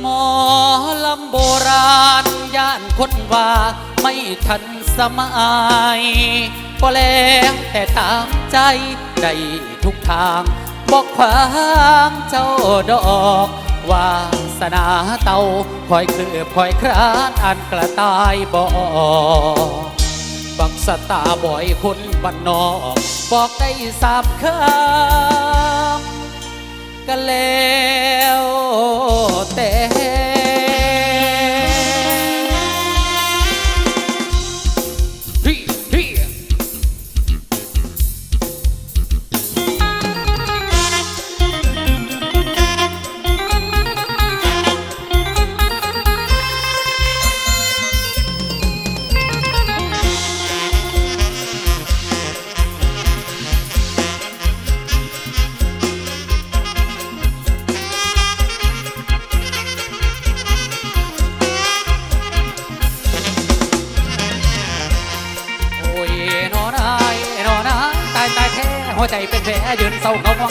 หมอลำโบราณย่านคนว่าไม่ทันสมัยก็แล้วแต่ตามใจได้ทุกทางบอกขวางเจ้าดอกวาสนาเตาคอยคือคอยครานอันกระต่ายบอกบักสตาบ่อยคนบ้านนอก บอกได้สามคำ ก็แล้วแต่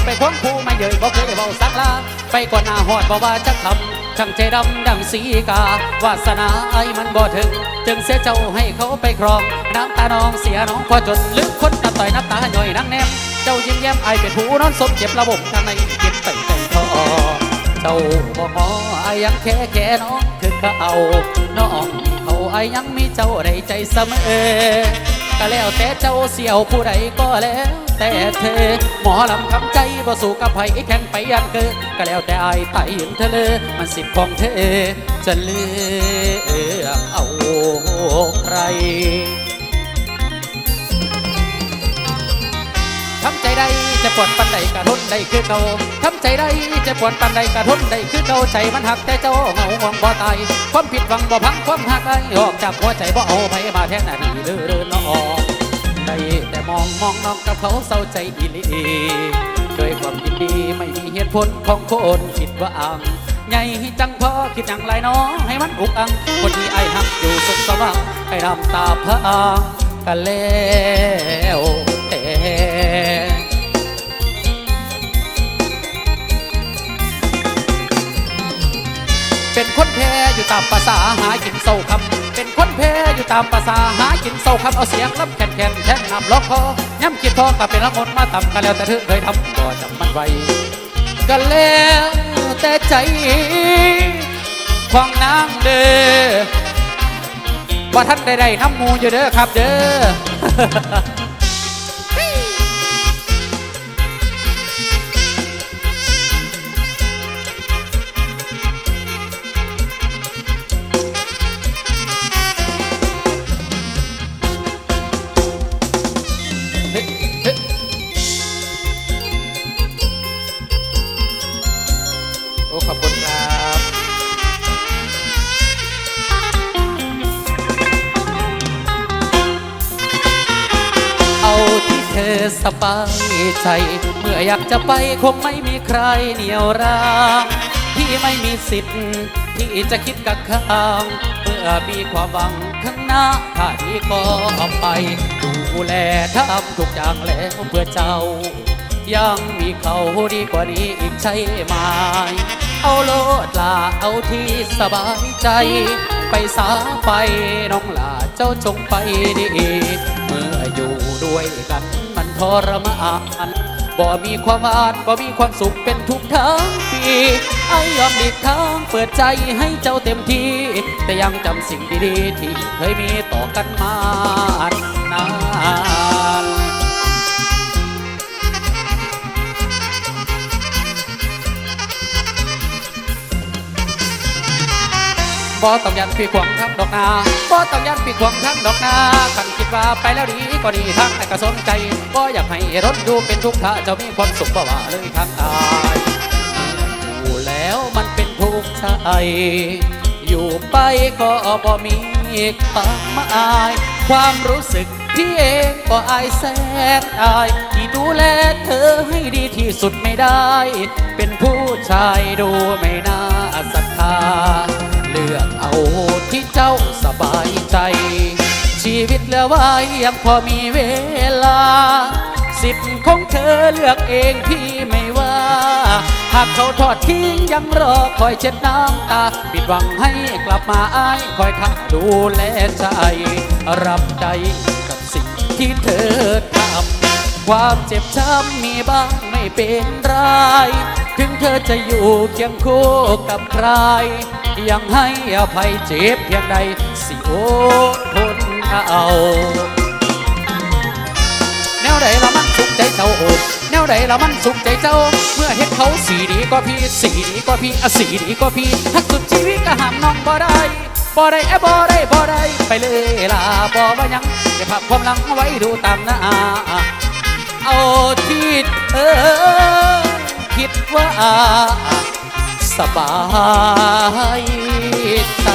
ไปควงคู่มาเยยบอกเคยเบาสักลาไปก่อนหน้าหอดบอกว่าจะทำช่างใจดำดังสีกาวาสนาไอ้มันบ่ถึง จึงเสียเจ้าให้เขาไปครอง น้ำตาน้องเสียน้องพอจนลึกคนตาต่อยน้ำตาหน่อยนังแนม เจ้ายิ้มแย้มไอเป็นผู้นอนสมเจ็บระบบทางในเก็บไต่ไต่ทอเจ้าบ่งอไอ้ยังแค่แค่น้องคือเขาเอาน้องเขาไอ้ยังมีเจ้าในใจเสมอก็แล้วแต่เจ้าเสียวผู้ใดก็แล้ว แต่เธอ หมอลำคำใจบ่สู่กับไผแข่งไปยันเกินก็แล้วแต่ไอ้ไต่ยืนเธอเลยมันสิทธิ์ของเธอจะเลือกเอาใครทำใจได้จะปวดปันใดกระทนได้คือเก่าทำใจได้จะปวดปันใดกระทนได้คือเก่าใจมันหักแต่เจ้าเหงาหวงบ่ตายความผิดหวังบ่พังความหักไอ้ออกจากหัวใจบ่เอาไผมาแทนหน้าที่เลื่อนน้อ งได้แต่มองมองน้องกับเขาเศร้าใจอีลีด้วยความยินดีไม่มีเหตุผลของคนผิดหวังใหญ่จังพอคิดอย่างไรน้องให้มันอุกอัง คนที่ไอ้หักอยู่สุขสว่างให้น้ำตาพรางกันแล้วแต่เป็นคนแพ้อยู่ตามภาษาหากินเศร้าคำ เป็นคนแพ้อยู่ตามภาษาหากินเศร้าคำเอาเสียงลำแขนแขนแทงนำล็อกคอย่ำคิดพอกับเป็นละมนมาต่ำกันแล้วแต่เธอเคยทำบ่จำมันไว้ก็แล้วแต่ใจของนางเด้อว่าท่านใดๆน้ำมูอยู่เด้อครับเด้อ ขอบคุณครับเอาที่เธอสบายใจ เมื่ออยากจะไปคงไม่มีใครเหนียวรั้งที่ไม่มีสิทธิ์ที่จะคิดกักขังเมื่อมีความหวังข้างหน้าถ้าดีก็ไป ดูแลทำทุกอย่างแล้วเพื่อเจ้า ยังมีเขาดีกว่านี้อีกใช่ไหม เอาโลดลาเอาที่สบายใจ ไปสาไปน้องลาเจ้าจงไปดีเมื่ออยู่ด้วยกันมันทรมานบ่มีความหวานบ่มีความสุขเป็นทุกทั้งปีไอ้ยอมหลีทางเปิดใจให้เจ้าเต็มที่ แต่ยังจำสิ่งดีๆที่เคยมีต่อกันมา บ่ต้องยันพี่ขวงทั้งดอกนาบ่ต้องยันพี่ขวงทั้งดอกนาคันคิดว่าไปแล้วดีก็ดีทั้งแต่ก็สนใจบ่อยากให้รถดูเป็นทุกข์ถ้าจ้ามีความสุขบ่ว่าเลยทั้งอายอยู่แล้วมันเป็นทุกข์ใจอยู่ไปก็บ่มีความหมายความรู้สึกพี่เองก็อายแสนอาย ที่ดูแลเธอให้ดีที่สุดไม่ได้ เป็นผู้ชายดูไม่น่าศรัทธา เลือกเอาที่เจ้าสบายใจ ชีวิตเหลือไว้ยังพอมีเวลา สิทธิ์ของเธอเลือกเองพี่ไม่ว่า หากเขาทอดทิ้งยังรอคอยเช็ดน้ำตาผิดหวังให้กลับมาอ้ายคอยทักดูแลใจ รับใจกับสิ่งที่เธอทำความเจ็บช้ำมีบ้างไม่เป็นไร ถึงเธอจะอยู่เคียงคู่กับใคร ยังให้อภัยเจ็บเพียงใดสิโอทนเอา แนวใดละมันสุขใจเจ้าอบแนวใดละมันสุขใจเจ้า เมื่อเห็นเขาสีดีกว่าพี่สีดีกว่าพี่อะสีดีกว่าพี่ทักสุดชีวิตก็ห้ามน้องบ่ได้บ่ได้แอบบ่ได้บ่ได้ไปเลยล่ะบ่ว่ายังเก็บภาพความหลังไว้ดูตามหน้าเอาที่เธอ คิดว่าสบายใจ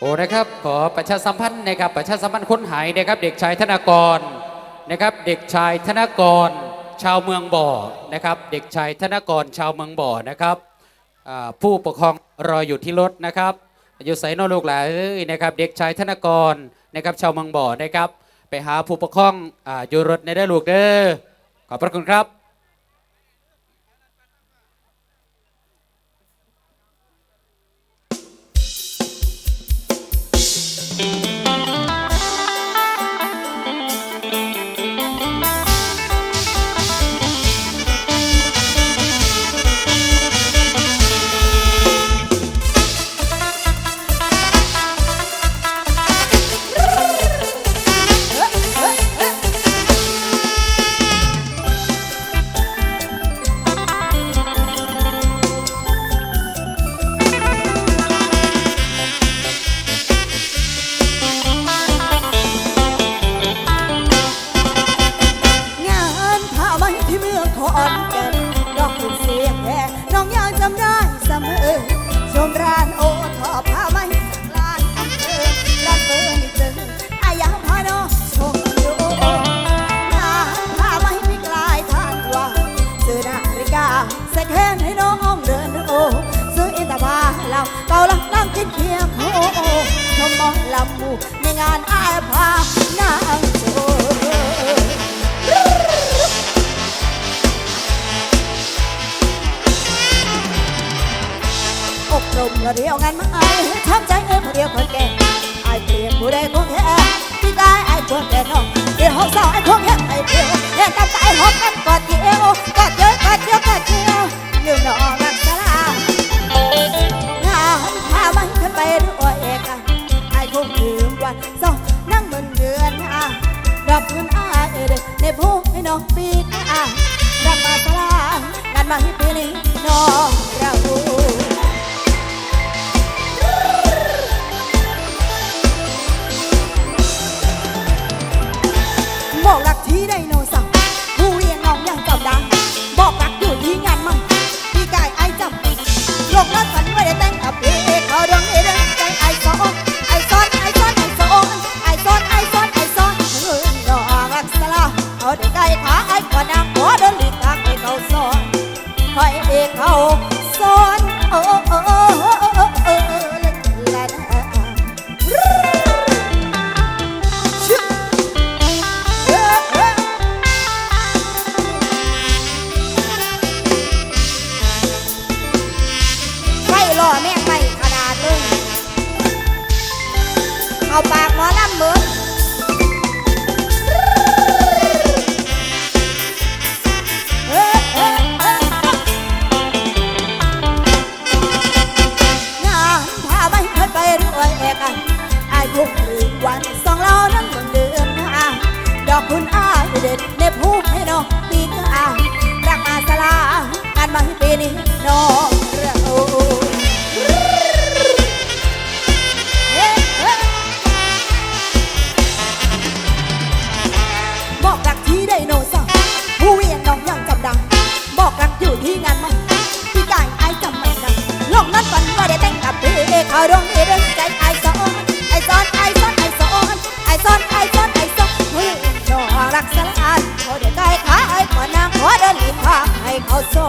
โอ้นะครับขอประชาสัมพันธ์นะครับประชาสัมพันธ์ค้นหายนะครับเด็กชายธนากรนะครับเด็กชายธนากรชาวเมืองบ่อนะครับเด็กชายธนากรชาวเมืองบ่อนะครับผู้ปกครองรออยู่ที่รถนะครับอยู่ใส่นอลูกหลานนะครับเด็กชายธนากรนะครับชาวเมืองบ่อนะครับไปหาผู้ปกครองอยู่รถในได้ลูกเด้อขอบพระคุณครับ งานอายพานางโชว์อบรมระเดียวงานมาไอทำใจเงินผู้เดียวคนแก่ไอเปลี่ยนผู้ใดคงแค่ที่ได้ไอคนแก่นอกเดี๋ยวห้องสาวไอคงแค่ไอเดียวเห็นกันใจหอบกันกอดเที่ยวกอดเยอะกอดเยอะกอดเที่ยวลืมนอนรักสลาง บอกรักที่ไดโนเสาร์ผู้เรียนน้องยังจำได้บอกรักอยู่ที่งานมั่งพี่กายไอจำเป็นโลกนั้นฝันว่ได้แต่งกับพี่เขาดวงเอเดนใจไอซ้อนไอซ้อนไอซ้อนไอซ้อนไอซ้อนไอซ้อนไอซ้อนเฮ้ยน้อรักสลาเอาดินไกลขาไอก่อนางขอเดินหลีกทางให้เขาซ้อนคอยเอกเขาซ้อนโอ้โอ้ อกคุณอาเด็ดเน็บหูให้น้องปีกอายรักมาสลางานมาให้ปีนี้น้องเราบอกรักที่ไดโนเสาผู้เวียนน้องยังจำได้บอกรักอยู่ที่งานมันพี่กายไอายจำไม่ได้โลกนั้นฝันว่าได้แต่งกับพี่เขาดวงเอเดน 走。